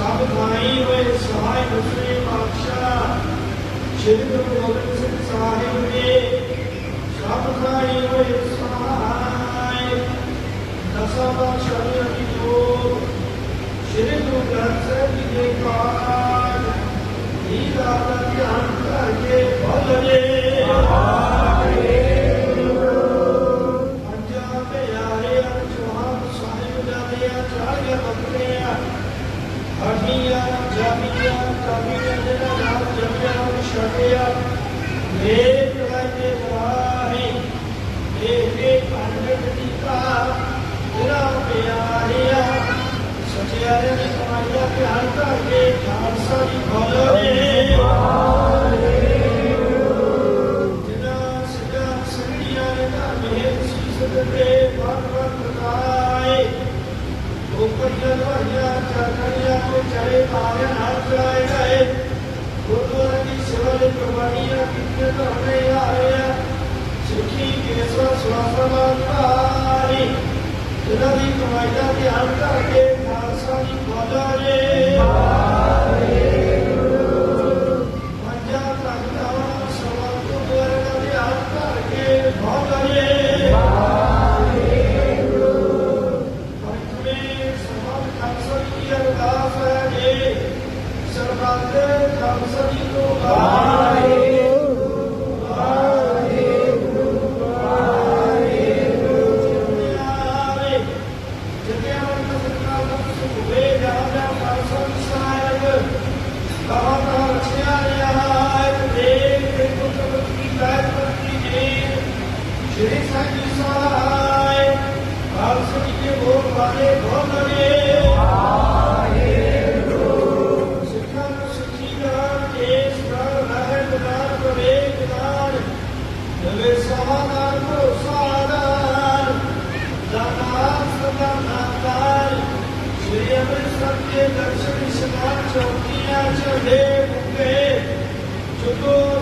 ਸਭ ਥਾਈ ਹੋਏ ਸਹਾਇ ਦੂਸਰੇ ਪਾਤਸ਼ਾਹ, ਸ਼੍ਰੀ ਗੁਰੂ ਗੋਬਿੰਦ ਸਿੰਘ ਸਾਹਿਬ ਜੀ। ਸਭ ਥਾਈ ਹੋਏ ਸਹਾਇ ਦਸਾਂ ਪਾਤਸ਼ਾਹ ਜੀ ਜੋ ਸ਼੍ਰੀ ਗੁਰੂ ਗ੍ਰੰਥ ਸਾਹਿਬ ਜੀ ਦੇ ਪਾਸ एक रंग वाहे एक पंडित टीका तेरा प्यारिया ਸਚਿਆਰੇ ਨੇ ਕਮਾਈਆ ਧਿਆਨ ਧਰ ਕੇ ਖਾਲਸਾ ਦੀ ਬੋਲੋ ਰੇ ਵਾਹਿਗੁਰੂ ਜਿਨਾ ਸਿੱਧਾ ਸਿੱਧੀਆਂ ਨੇ ਧਰਮੇ ਸੀਸ ਦਿੱਤੇ ਵਾਰ ਵਾਰ ਪ੍ਰਕਾਏ ਉਪਰਿਆ ਭਾਈਆ ਚਰਨਿਆ ਕੋ ਚੜੇ ਪਾਰੇ ਨਾਲ ਚਲਾਏ ਗਏ ਗੁਰਦੁਆਰੇ ਦੀ ਕੁਰਬਾਨੀਆਂ ਕੀਤੇ ਧਰਮੇ ਆਏ ਆ? ਸਿੱਖੀ ਕੇਸਰ ਸੁਆਸਮਾਨ ਭਾਰੀ ਜਿਨ੍ਹਾਂ ਦੀ ਕਮਾਈ ਦਾ ਜਿਹੜੇ ਸਾਡੀ ਸਹਾਇ ਖਾਲਸੇ ਕੀ ਬੋਲ ਵਾਲੇ ਬੋਲਣੇ। ਵਾਹਿਗੁਰੂ। ਸਿੱਖਾਂ ਨੂੰ ਸਿੱਖੀ ਦਾ ਕੇਸ ਦਾ ਰਹਿ ਗੁਨਾਹ ਕਰੇ ਗੁਨਾਹ ਜਲੇ ਸਹਾਦਾਰ ਭਰੋਸਾਦਾਰ ਦਾਤਾਰ ਸਦਾ ਨਾਤਾਰ ਸ੍ਰੀ ਅੰਮ੍ਰਿਤਸਰ ਦੇ ਦਰਸ਼ਨ ਇਸ਼ਨਾਨ ਚੌਕੀਆਂ ਚੜੇ ਮੁਕੇ ਜਦੋਂ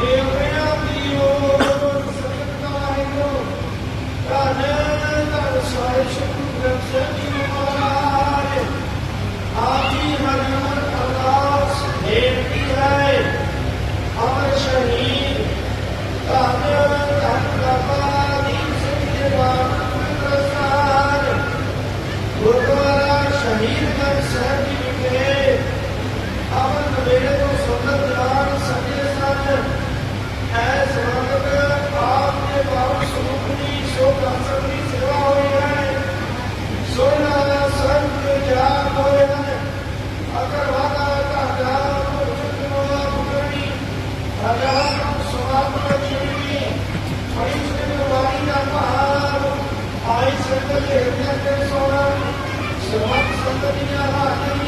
Yeah. Vamos caminhar lá, caminhar.